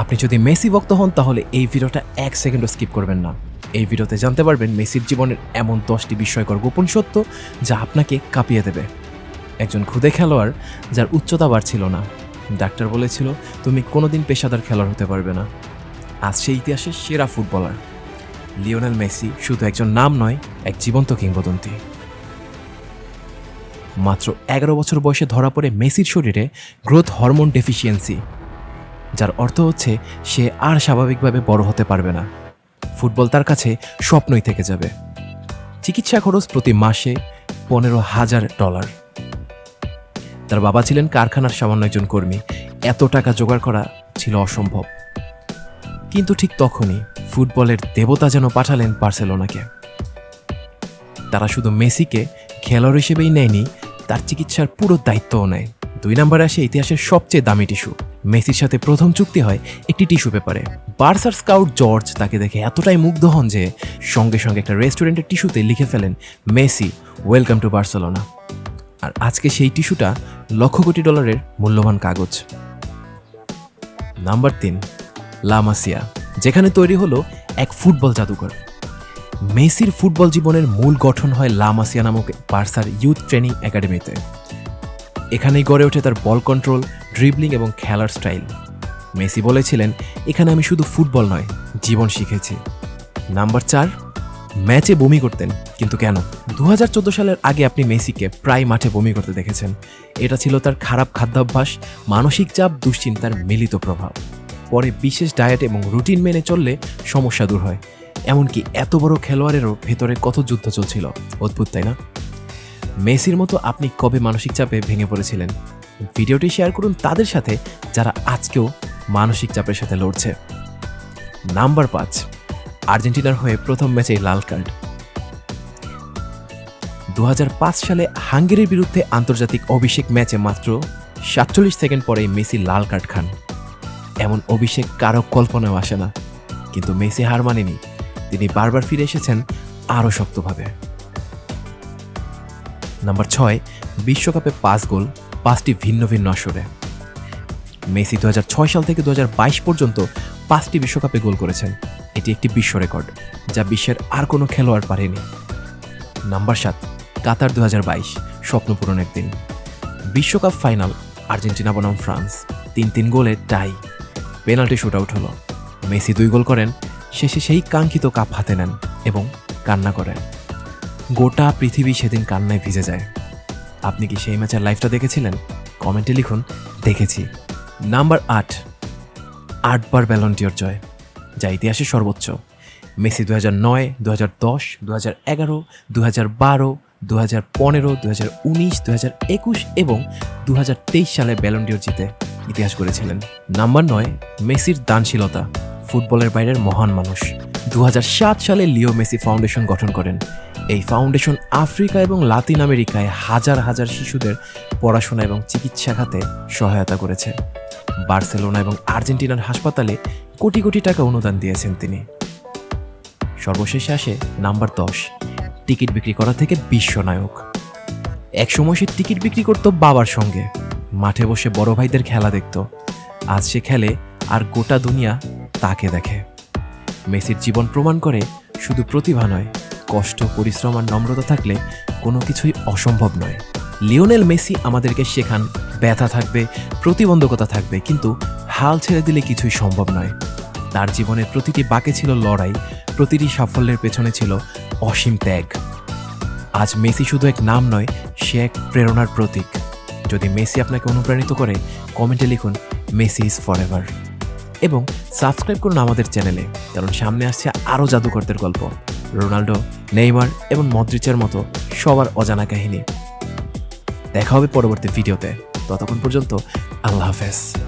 আপনি যদি মেসি ভক্ত হন, তাহলে এই ভিডিওটা এক সেকেন্ডও স্কিপ করবেন না। এই ভিডিওতে জানতে পারবেন মেসির জীবনের এমন দশটি বিস্ময়কর গোপন সত্য যা আপনাকে কাঁপিয়ে দেবে। একজন খুদে খেলোয়াড় যার উচ্চতা বাড়ছিল না। ডাক্তার বলেছিল, তুমি কোনোদিন পেশাদার খেলোয়াড় হতে পারবে না। আজ সেই ইতিহাসের সেরা ফুটবলার। লিওনেল মেসি শুধু একজন নাম নয়, এক জীবন্ত কিংবদন্তি। মাত্র এগারো বছর বয়সে ধরা পড়ে মেসির শরীরে গ্রোথ হরমোন ডেফিসিয়েন্সি যার অর্থ হচ্ছে সে আর স্বাভাবিকভাবে বড় হতে পারবে না। ফুটবল তার কাছে স্বপ্নই থেকে যাবে। চিকিৎসা খরচ প্রতি মাসে পনেরো হাজার ডলার। তার বাবা ছিলেন কারখানার সামান্য একজন কর্মী। এত টাকা জোগাড় করা ছিল অসম্ভব। কিন্তু ঠিক তখনই ফুটবলের দেবতা যেন পাঠালেন বার্সেলোনাকে। তারা শুধু মেসিকে খেলোয়াড় হিসেবেই নেয়নি তার চিকিৎসার পুরো দায়িত্বও নেয়। দুই নম্বরে আসে ইতিহাসের সবচেয়ে দামি টিস্যু। মেসির সাথে প্রথম চুক্তি হয় একটি টিস্যু পেপারে। বার্সার স্কাউট জর্জ তাকে দেখে এতটাই মুগ্ধ হন যে সঙ্গে সঙ্গে একটা রেস্টুরেন্টের টিস্যুতে লিখে ফেলেন, মেসি ওয়েলকাম টু বার্সেলোনা আর আজকে সেই টিস্যুটা লক্ষ কোটি ডলারের মূল্যবান কাগজ। নাম্বার তিন লামাসিয়া যেখানে তৈরি হলো এক ফুটবল জাদুঘর। মেসির ফুটবল জীবনের মূল গঠন হয় লামাসিয়া নামক বার্সার ইউথ ট্রেনিং একাডেমিতে। এখানেই গড়ে ওঠে তার বল কন্ট্রোল ড্রিবলিং এবং খেলার স্টাইল। মেসি বলেছিলেন, এখানে আমি শুধু ফুটবল নয়, জীবন শিখেছি। নাম্বার চার, ম্যাচে বমি করতেন, কিন্তু কেন? দু হাজার চোদ্দ সালের আগে আপনি মেসিকে প্রায় মাঠে বমি করতে দেখেছেন। এটা ছিল তার খারাপ খাদ্যাভ্যাস, মানসিক চাপ, দুশ্চিন্তার মিলিত প্রভাব। পরে বিশেষ ডায়েট এবং রুটিন মেনে চললে সমস্যা দূর হয়। এমনকি এত বড় খেলোয়াড়েরও ভেতরে কত যুদ্ধ চলছিল। অদ্ভুত, তাই না? মেসির মতো আপনি কবে মানসিক চাপে ভেঙে পড়েছিলেন? ভিডিওটি শেয়ার করুন তাদের সাথে যারা আজকেও মানসিক চাপের সাথে লড়ছে। নাম্বার পাঁচ, আর্জেন্টিনার হয়ে প্রথম ম্যাচে লাল কার্ড। দু হাজার পাঁচ সালে হাঙ্গেরির বিরুদ্ধে আন্তর্জাতিক অভিষেক ম্যাচে মাত্র সাতচল্লিশ সেকেন্ড পরেই মেসি লাল কার্ড খান। এমন অভিষেক কারও কল্পনাও আসে না। কিন্তু মেসি হার মানেনি। তিনি বারবার ফিরে এসেছেন আরও শক্তভাবে। নাম্বার ছয়, বিশ্বকাপে পাঁচ গোল, পাঁচটি ভিন্ন ভিন্ন আসরে। মেসি দু হাজার ছয় সাল থেকে দু হাজার বাইশ পর্যন্ত পাঁচটি বিশ্বকাপে গোল করেছেন। এটি একটি বিশ্ব রেকর্ড, যা বিশ্বের আর কোনো খেলোয়াড় পারেনি। নাম্বার সাত, কাতার দু হাজার বাইশ, স্বপ্ন পূরণের দিন। বিশ্বকাপ ফাইনাল, আর্জেন্টিনা বনাম ফ্রান্স, তিন তিন গোলে টাই। পেনাল্টি শুট আউট হলো। মেসি দুই গোল করেন শেষে সেই কাঙ্ক্ষিত কাপ হাতে নেন এবং কান্না করেন। গোটা পৃথিবী সেদিন কান্নায় ভিজে যায়। আপনি কি সেই ম্যাচের লাইভটা দেখেছিলেন? কমেন্টে লিখুন, দেখেছি। নাম্বার আট, আটবার ব্যালন্টিয়র জয়, যা ইতিহাসে সর্বোচ্চ। মেসি দু হাজার নয় দু হাজার দশ দু হাজার এগারো দু হাজার বারো দু হাজার পনেরো দু হাজার উনিশ দু হাজার একুশ এবং দু হাজার তেইশ সালে ব্যালন্ডিয়র জিতে ইতিহাস করেছিলেন নাম্বার নয়, মেসির দানশীলতা। ফুটবলের বাইরের মহান মানুষ। দু হাজার সাত সালে লিও মেসি ফাউন্ডেশন গঠন করেন। এই ফাউন্ডেশন আফ্রিকা এবং লাতিন আমেরিকায় হাজার হাজার শিশুদের পড়াশোনা এবং চিকিৎসা খাতে সহায়তা করেছে। বার্সেলোনা এবং আর্জেন্টিনার হাসপাতালে কোটি কোটি টাকা অনুদান দিয়েছেন তিনি। সর্বশেষে আসে নাম্বার দশ, টিকিট বিক্রি করা থেকে বিশ্বনায়ক। একসময় সে টিকিট বিক্রি করতো বাবার সঙ্গে। মাঠে বসে বড় ভাইদের খেলা দেখতো। আজ সে খেলে আর গোটা দুনিয়া তাকে দেখে। মেসির জীবন প্রমাণ করে শুধু প্রতিভা নয়, কষ্ট, পরিশ্রম আর নম্রতা থাকলে কোনো কিছুই অসম্ভব নয়। লিওনেল মেসি আমাদেরকে শেখান, ব্যথা থাকবে, প্রতিবন্ধকতা থাকবে, কিন্তু হাল ছেড়ে দিলে কিছুই সম্ভব নয়। তার জীবনের প্রতিটি বাঁকে ছিল লড়াই, প্রতিটি সাফল্যের পেছনে ছিল অসীম ত্যাগ। আজ মেসি শুধু এক নাম নয়, সে এক প্রেরণার প্রতীক। যদি মেসি আপনাকে অনুপ্রাণিত করে, কমেন্টে লিখুন, মেসি ইজ ফর এভার এবং সাবস্ক্রাইব করুন আমাদের চ্যানেলে, কারণ সামনে আসছে আরও জাদুকরদের গল্প। রোনাল্ডো, নেইমার এবং মদ্রিচের মতো সবার অজানা কাহিনী। দেখা হবে পরবর্তী ভিডিওতে। ততক্ষণ পর্যন্ত আল্লাহ হাফেজ।